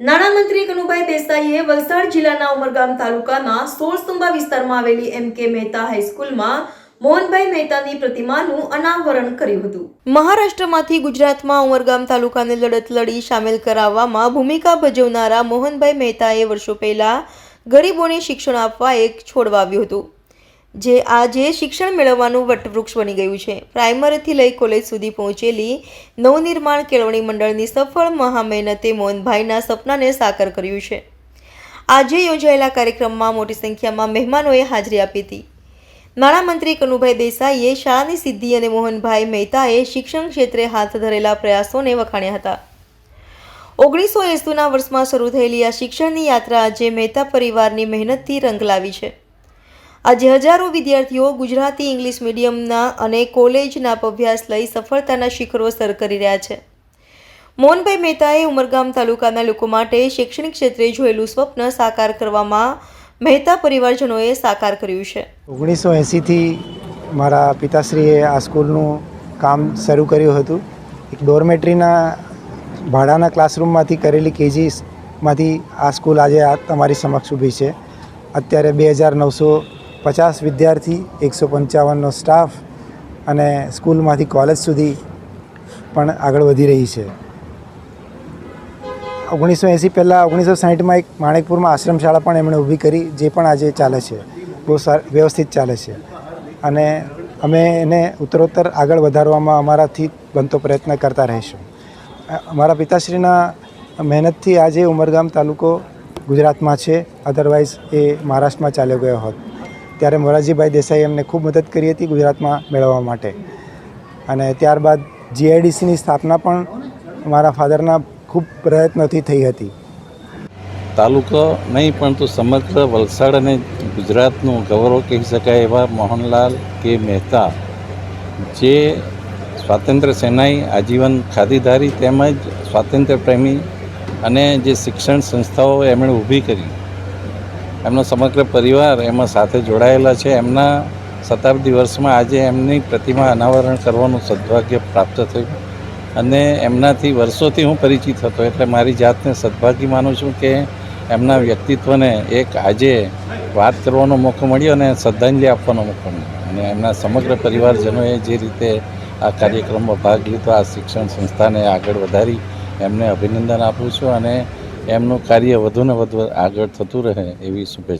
નાણામંત્રી કનુભાઈ દેસાઈએ વલસાડ જિલ્લાના ઉમરગામ તાલુકાના સોળસુંબા વિસ્તારમાં આવેલી એમ કે મહેતા હાઈસ્કૂલમાં મોહનભાઈ મહેતાની પ્રતિમાનું અનાવરણ કર્યું હતું. મહારાષ્ટ્રમાંથી ગુજરાતમાં ઉમરગામ તાલુકાને લડત લડી સામેલ કરાવવામાં ભૂમિકા ભજવનારા મોહનભાઈ મહેતાએ વર્ષો પહેલા ગરીબોને શિક્ષણ આપવા એક છોડ વાવ્યું હતું. જે આજે શિક્ષણ મેળવવાનું વટવૃક્ષ બની ગયું છે. પ્રાઇમરીથી લઈ કોલેજ સુધી પહોંચેલી નવનિર્માણ કેળવણી મંડળની સફળ મહામહેનતે મોહનભાઈના સપનાને સાકાર કર્યું છે. આજે યોજાયેલા કાર્યક્રમમાં મોટી સંખ્યામાં મહેમાનોએ હાજરી આપી હતી. નાણામંત્રી કનુભાઈ દેસાઈએ, શાળાની સિદ્ધિ અને મોહનભાઈ મહેતાએ શિક્ષણ ક્ષેત્રે હાથ ધરેલા પ્રયાસોને વખાણ્યા હતા. ઓગણીસો એસુના વર્ષમાં શરૂ થયેલી આ શિક્ષણની યાત્રા આજે મહેતા પરિવારની મહેનતથી રંગ લાવી છે. આજે હજારો વિદ્યાર્થીઓ ગુજરાતી ઇંગ્લિશ મીડિયમના અને કોલેજના અભ્યાસ લઈ સફળતાના શિખરો સર કરી રહ્યા છે. મોહનભાઈ મહેતાએ ઉમરગામ તાલુકાના લોકો માટે શૈક્ષણિક ક્ષેત્રે જોયેલું સ્વપ્ન સાકાર કરવામાં મહેતા પરિવારજનોએ સાકાર કર્યું છે. ઓગણીસો એંસીથી મારા પિતાશ્રીએ આ સ્કૂલનું કામ શરૂ કર્યું હતું. એક ડોરમેટરીના ભાડાના ક્લાસરૂમમાંથી કરેલી કેજીસમાંથી આ સ્કૂલ આજે તમારી સમક્ષ ઊભી છે. અત્યારે બે હજાર નવસો પચાસ વિદ્યાર્થી, એકસો પંચાવનનો સ્ટાફ અને સ્કૂલમાંથી કોલેજ સુધી પણ આગળ વધી રહી છે. ઓગણીસો એંસી પહેલાં ઓગણીસો સાહીઠમાં એક માણેકપુરમાં આશ્રમ શાળા પણ એમણે ઊભી કરી, જે પણ આજે ચાલે છે. બહુ વ્યવસ્થિત ચાલે છે. અને અમે એને ઉત્તરોત્તર આગળ વધારવામાં અમારાથી બનતો પ્રયત્ન કરતા રહીશું. અમારા પિતાશ્રીના મહેનતથી આજે ઉમરગામ તાલુકો ગુજરાતમાં છે. અધરવાઇઝ એ મહારાષ્ટ્રમાં ચાલ્યો ગયો હોત. ત્યારે મોરારજીભાઈ દેસાઈ એમને ખૂબ મદદ કરી હતી ગુજરાતમાં મેળવવા માટે. અને ત્યારબાદ જીઆઈડીસીની સ્થાપના પણ મારા ફાધરના ખૂબ પ્રયત્નોથી થઈ હતી. તાલુકો નહીં, પરંતુ સમગ્ર વલસાડ અને ગુજરાતનું ગૌરવ કહી શકાય એવા મોહનલાલ કે મહેતા, જે સ્વાતંત્ર્ય સેનાઈ આજીવન ખાદીધારી તેમજ સ્વાતંત્ર્ય પ્રેમી અને જે શિક્ષણ સંસ્થાઓ એમણે ઊભી કરી. એમનો સમગ્ર પરિવાર એમાં સાથે જોડાયેલા છે. એમના શતાબ્દી વર્ષમાં આજે એમની પ્રતિમા અનાવરણ કરવાનું સદભાગ્ય પ્રાપ્ત થયું. અને એમનાથી વર્ષોથી હું પરિચિત હતો, એટલે મારી જાતને સદભાગ્ય માનું છું કે એમના વ્યક્તિત્વને એક આજે વાત કરવાનો મોકો મળ્યો અને શ્રદ્ધાંજલિ આપવાનો મોકો મળ્યો. અને એમના સમગ્ર પરિવારજનોએ જે રીતે આ કાર્યક્રમમાં ભાગ લીધો, આ શિક્ષણ સંસ્થાને આગળ વધારી, એમને અભિનંદન આપું છું. અને એમનું કાર્ય વધુને વધુ આગળ થતું રહે એવી શુભેચ્છા.